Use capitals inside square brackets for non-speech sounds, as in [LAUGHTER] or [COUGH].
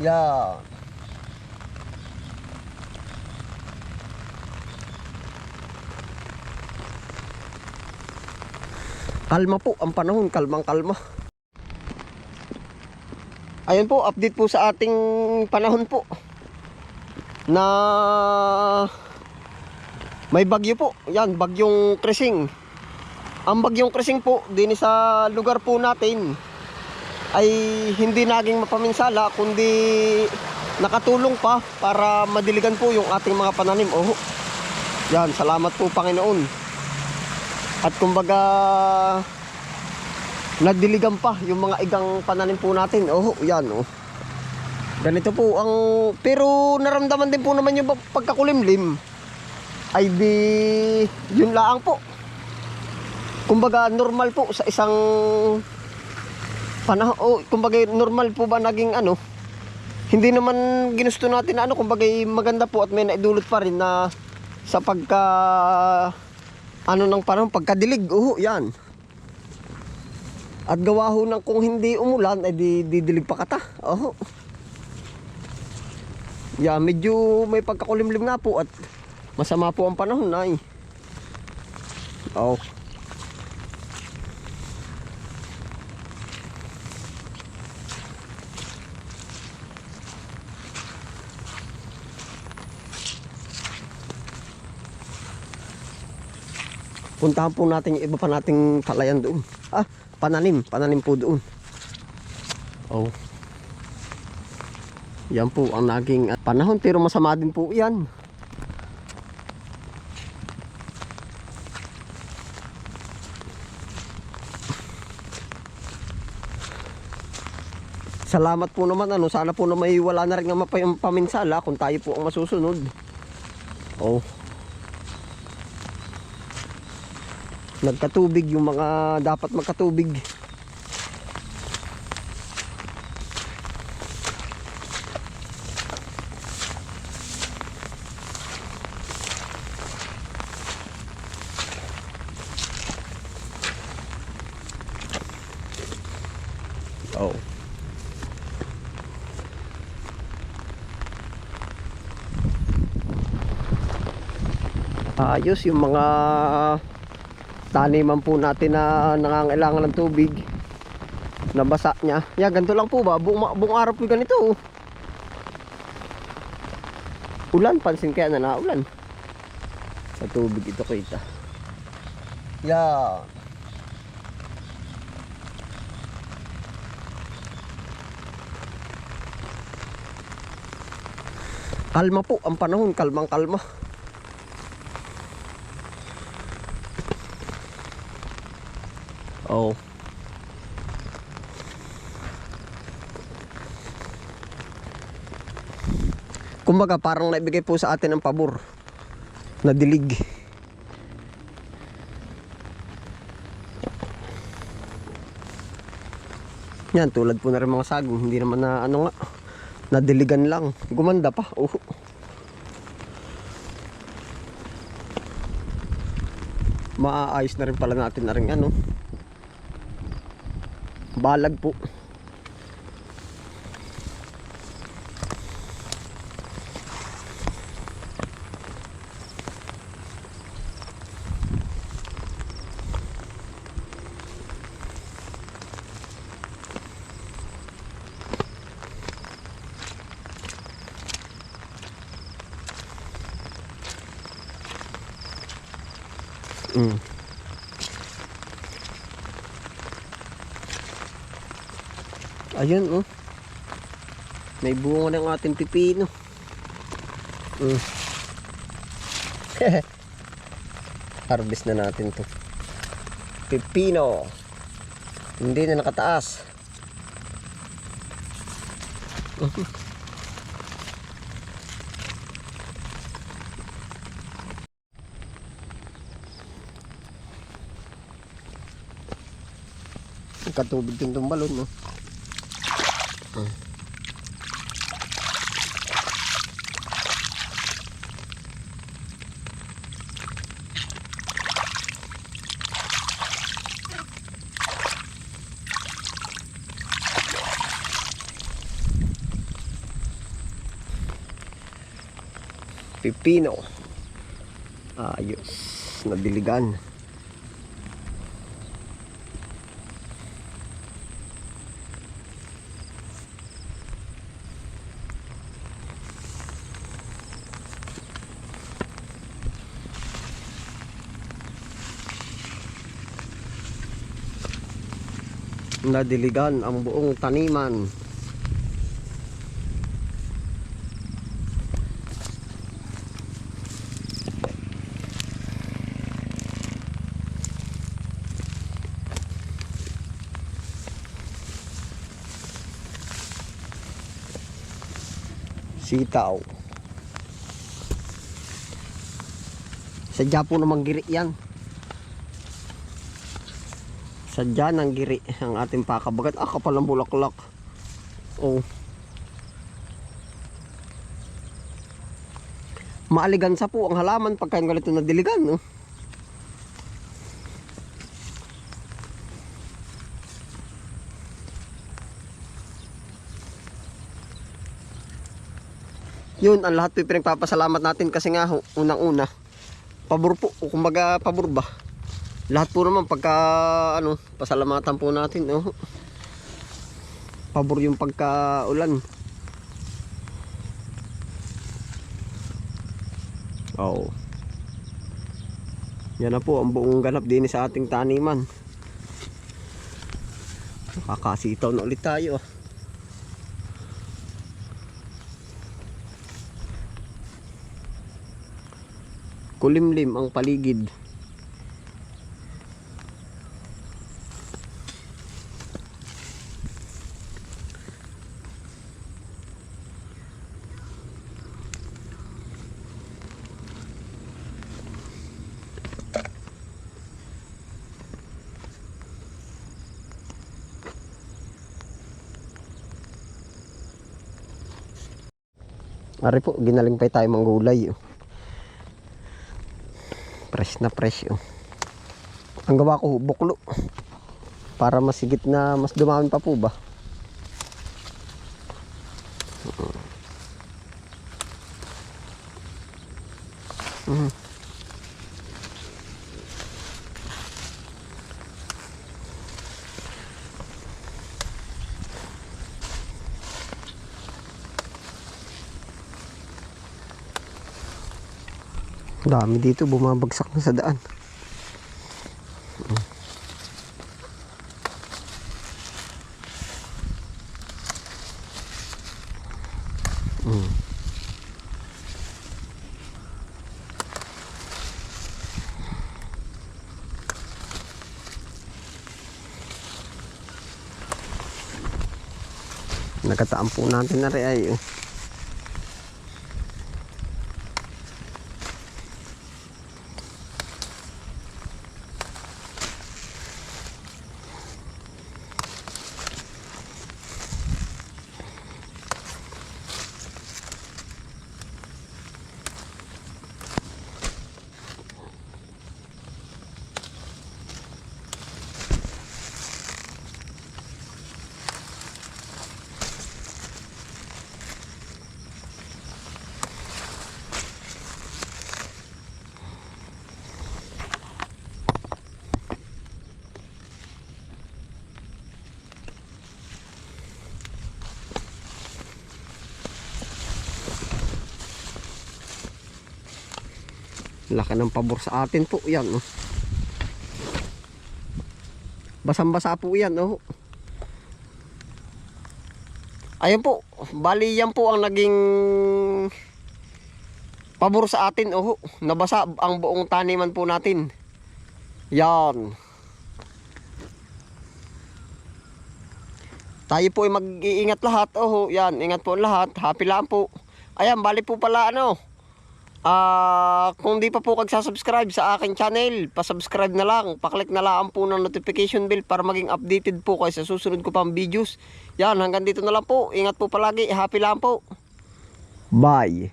Yan. Kalma po ang panahon, kalmang kalma. Ayun po, update po sa ating panahon po. Na may bagyo po. Yan, bagyong Kresing. Ang bagyong Kresing po, din sa lugar po natin ay hindi naging mapaminsala kundi nakatulong pa para madiligan po yung ating mga pananim. Oh. Yan, salamat po Panginoon. At kumbaga nadiligan pa yung mga igang pananim po natin. Oh, yan oh. Ganito po ang pero naramdaman din po naman yung pagkakulimlim ay di yun laang po. Kumbaga normal po sa isang panahon, oh, kumbaga normal po ba naging ano? Hindi naman ginusto natin na ano, kumbaga maganda po at may naidulot pa rin na sa pagka ano ng panahon pagkadilig. Oh, yan. At gawa ho ng kung hindi umulan ay di didilig pa kata. Oh. Yeah, medyo may pagkakulimlim nga po at masama po ang panahon ay. Oh. Puntahan po natin yung iba pa nating palayan doon. Ah, pananim. Pananim po doon. Oh. Yan po ang naging ah, panahon pero masama din po yan. Salamat po naman ano, sana po na may wala na rin nga mapay- paminsala kung tayo po ang masusunod. Oh. Nagkatubig yung mga dapat magkatubig. Oh. Ayos yung mga taniman po natin na nangangailangan ng tubig. Nabasa niya. Yan ganito lang po ba? Buong, buong araw po ganito. Oh. ulan pansin kaya na naulan. Sa tubig ito kita. Yan kalma po ang panahon. Kalmang kalma Oh. Kumbaga parang naibigay po sa atin ng pabor na dilig. Yan, tulad po na rin mga saging. Hindi naman na ano nga, nadiligan lang. Gumanda pa. Oh. Maaayos na rin pala natin na rin ano balag po Mm. Ayun oh. May bunga ng ating pipino. Mm. [LAUGHS] Harvest na natin to. Pipino. Hindi na nakataas. [LAUGHS] Katubig din itong balon, no? hapon. Pipino. Ayos, nabiligan. Nadiligan ang buong taniman. Sitaw. Sadya po namang giri yan. Sadya ng giri ang ating pakabagat. Ah, kapal ang bulaklak. Oh. Maaligansa po ang halaman pagka yung ganito na diligan. No? Yun, ang lahat po pinagpapasalamat natin kasi nga ho, unang-una, pabor po, kumbaga pabor ba? Lahat po naman pagka, ano, pasalamatan po natin, oh. Pabor yung pagka-ulan. Oo. Yan na po ang buong ganap din sa ating taniman. Nakakasitaw na ulit tayo. Kulimlim ang paligid. Ari po, ginaling pa tayo manggulay. Oh. Fresh na fresh. Oh. Ang gawa ko, buklo. Para masigit na mas dumami pa po ba? Dami dito bumabagsak na sa daan. Mm. Nakataan po natin na rin ay. Laki ng pabor sa atin po yan. Oh. Basang-basa po yan. Oh. Ayun po. Bali yan po ang naging pabor sa atin. Oh. Nabasa ang buong taniman po natin. Yan. Tayo po ay mag-iingat lahat. Oh, yan, ingat po lahat. Happy lang po. Ayan, bali po pala ano. Ah, kung di pa po kagsa-subscribe sa aking channel, pa-subscribe na lang, pa-click na lang po ng notification bell para maging updated po kayo sa susunod ko pang videos. Yan, hanggang dito na lang po. Ingat po palagi. Happy lang po. Bye.